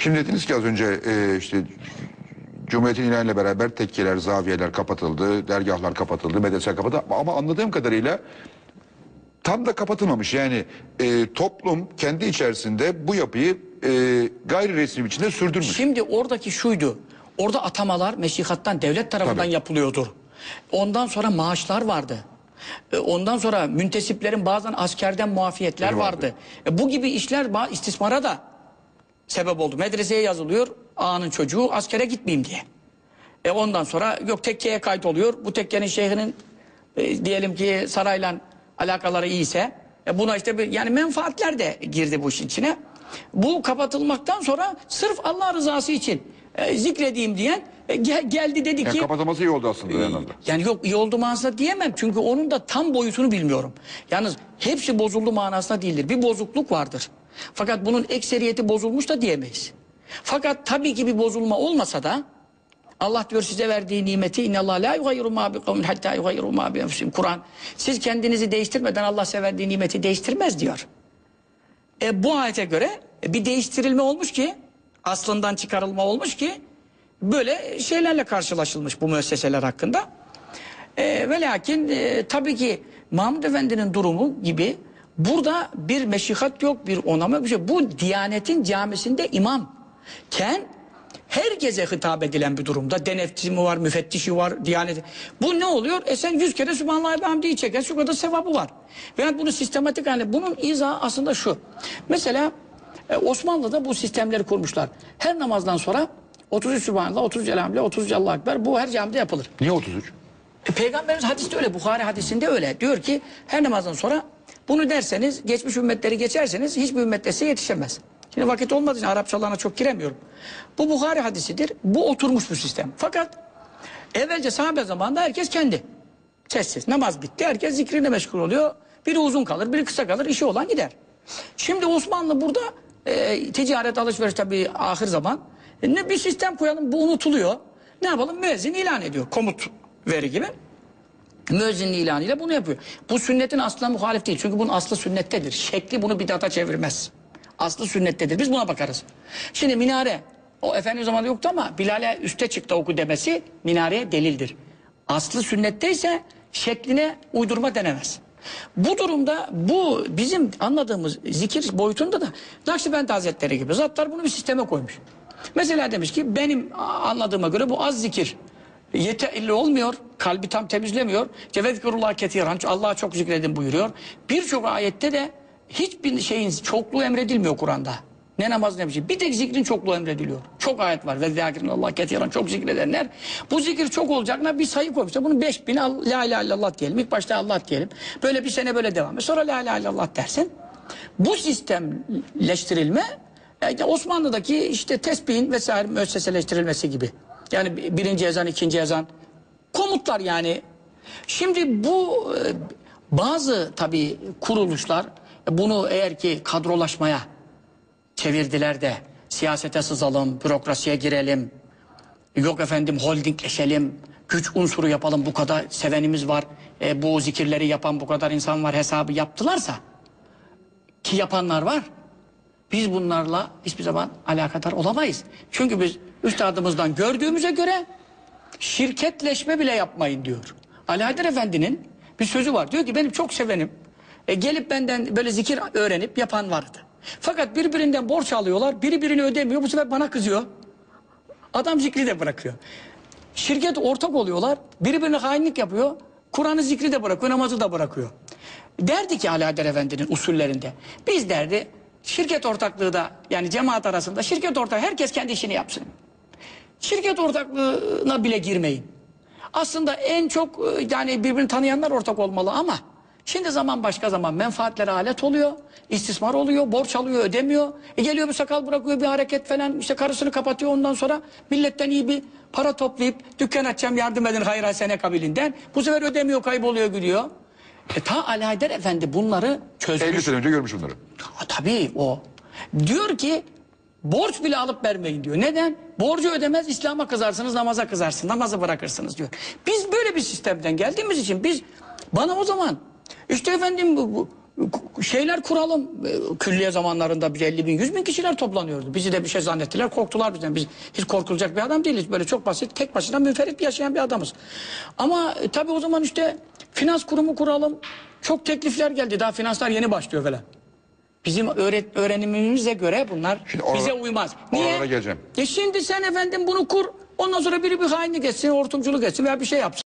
Şimdi dediniz ki az önce e, işte Cumhuriyet'in ilanıyla beraber tekkeler, zaviyeler kapatıldı, dergahlar kapatıldı, medreseler kapatıldı. Ama anladığım kadarıyla tam da kapatılmamış. Yani e, toplum kendi içerisinde bu yapıyı e, gayri resmi biçimde sürdürmüş. Şimdi oradaki şuydu. Orada atamalar meşikattan devlet tarafından Tabii. yapılıyordur. Ondan sonra maaşlar vardı. E, Ondan sonra müntesiplerin bazen askerden muafiyetler vardı. vardı. E, Bu gibi işler istismara da sebep oldu. Medreseye yazılıyor ağanın çocuğu askere gitmeyeyim diye. E ondan sonra yok tekkeye kayıt oluyor. Bu tekkenin şeyhinin e, diyelim ki sarayla alakaları iyiyse e, buna işte bir, yani menfaatler de girdi bu işin içine. Bu kapatılmaktan sonra sırf Allah rızası için e, zikredeyim diyen e, gel- geldi dedi Yani ki kapatılması iyi oldu aslında. anlamda. yani yok iyi oldu manasında diyemem. Çünkü onun da tam boyutunu bilmiyorum. Yalnız hepsi bozuldu manasında değildir. Bir bozukluk vardır. Fakat bunun ekseriyeti bozulmuş da diyemeyiz. Fakat tabii ki bir bozulma olmasa da Allah diyor size verdiği nimeti inna Allah la yugayyiru ma hatta yugayyiru ma. Kur'an siz kendinizi değiştirmeden Allah size verdiği nimeti değiştirmez diyor. E, bu ayete göre bir değiştirilme olmuş ki aslından çıkarılma olmuş ki böyle şeylerle karşılaşılmış bu müesseseler hakkında. E, ve lakin e, tabii ki Mahmud Efendi'nin durumu gibi burada bir meşihat yok, bir onama yok, bir şey. Bu Diyanet'in camisinde imam. Ken herkese hitap edilen bir durumda. Deneftisi mi var, müfettişi var, Diyanet. Bu ne oluyor? E sen yüz kere Sübhanallah ve Hamdi'yi çeken şu kadar sevabı var. Ve bunu sistematik haline, bunun izahı aslında şu. Mesela e, Osmanlı'da bu sistemleri kurmuşlar. Her namazdan sonra 33 Sübhanallah, 33 Elhamdülillah, 33 Allahu Ekber bu her camide yapılır. Niye 33? E, Peygamberimiz hadiste öyle, Bukhari hadisinde öyle. Diyor ki her namazdan sonra bunu derseniz, geçmiş ümmetleri geçerseniz hiçbir ümmet size yetişemez. Şimdi vakit olmadığı için Arapçalarına çok giremiyorum. Bu Bukhari hadisidir. Bu oturmuş bu sistem. Fakat evvelce sahabe zamanında herkes kendi. Sessiz. Namaz bitti. Herkes zikrine meşgul oluyor. Biri uzun kalır, biri kısa kalır. işi olan gider. Şimdi Osmanlı burada e, ticaret alışveriş tabii ahir zaman. E, ne bir sistem koyalım bu unutuluyor. Ne yapalım? Müezzin ilan ediyor. Komut veri gibi. Müezzinin ilanıyla bunu yapıyor. Bu sünnetin aslına muhalif değil. Çünkü bunun aslı sünnettedir. Şekli bunu bidata çevirmez. Aslı sünnettedir. Biz buna bakarız. Şimdi minare o efendi zamanında yoktu ama Bilal'e üste çıktı oku demesi minareye delildir. Aslı sünnetteyse şekline uydurma denemez. Bu durumda bu bizim anladığımız zikir boyutunda da Nakşibend Hazretleri gibi zatlar bunu bir sisteme koymuş. Mesela demiş ki benim anladığıma göre bu az zikir yeterli olmuyor. Kalbi tam temizlemiyor. Cevezkurullah ketiran. Allah'a çok zikredin buyuruyor. Birçok ayette de hiçbir şeyin çokluğu emredilmiyor Kur'an'da. Ne namaz ne bir şey. Bir tek zikrin çokluğu emrediliyor. Çok ayet var. Ve Allah ketiran çok zikredenler. Bu zikir çok olacaklar bir sayı koymuşlar. Bunun beş bini al- la ilahe illallah diyelim. İlk başta Allah diyelim. Böyle bir sene böyle devam et. Sonra la ilahe illallah dersin. Bu sistemleştirilme yani Osmanlı'daki işte tesbihin vesaire müesseseleştirilmesi gibi. Yani bi- birinci ezan, ikinci ezan. Komutlar yani. Şimdi bu e, bazı tabii kuruluşlar e, bunu eğer ki kadrolaşmaya çevirdiler de siyasete sızalım, bürokrasiye girelim. Yok efendim holdingleşelim, güç unsuru yapalım bu kadar sevenimiz var. e, bu zikirleri yapan bu kadar insan var hesabı yaptılarsa ki yapanlar var. Biz bunlarla hiçbir zaman alakadar olamayız. Çünkü biz üstadımızdan gördüğümüze göre şirketleşme bile yapmayın diyor. Haydar Efendi'nin bir sözü var. Diyor ki benim çok sevenim. E, gelip benden böyle zikir öğrenip yapan vardı. Fakat birbirinden borç alıyorlar. Biri birini ödemiyor. Bu sefer bana kızıyor. Adam zikri de bırakıyor. Şirket ortak oluyorlar. Birbirine hainlik yapıyor. Kur'an'ı zikri de bırakıyor, namazı da bırakıyor. Derdi ki Haydar Efendi'nin usullerinde. Biz derdi şirket ortaklığı da yani cemaat arasında şirket ortak herkes kendi işini yapsın. Şirket ortaklığına bile girmeyin. Aslında en çok e, yani birbirini tanıyanlar ortak olmalı ama şimdi zaman başka zaman menfaatlere alet oluyor. istismar oluyor, borç alıyor, ödemiyor. E geliyor bir sakal bırakıyor, bir hareket falan işte karısını kapatıyor ondan sonra milletten iyi bir para toplayıp dükkan açacağım yardım edin hayır hasene kabilinden. Bu sefer ödemiyor, kayboluyor, gidiyor. E ta Haydar Efendi bunları çözmüş. 50 sene önce görmüş bunları. Tabii o. Diyor ki borç bile alıp vermeyin diyor. Neden? Borcu ödemez İslam'a kızarsınız namaza kızarsınız namazı bırakırsınız diyor. Biz böyle bir sistemden geldiğimiz için biz bana o zaman işte efendim bu, bu Şeyler kuralım. E, Külliye zamanlarında bir 50 bin, 100 bin kişiler toplanıyordu. Bizi de bir şey zannettiler, korktular bizden. Biz hiç korkulacak bir adam değiliz. Böyle çok basit, tek başına münferit yaşayan bir adamız. Ama e, tabii o zaman işte finans kurumu kuralım. Çok teklifler geldi. Daha finanslar yeni başlıyor falan. Bizim öğret öğrenimimize göre bunlar Şimdi oralara- bize uymaz. oralara geleceğim. E şimdi sen efendim bunu kur. Ondan sonra biri bir hainlik etsin, hortumculuk etsin veya bir şey yapsın.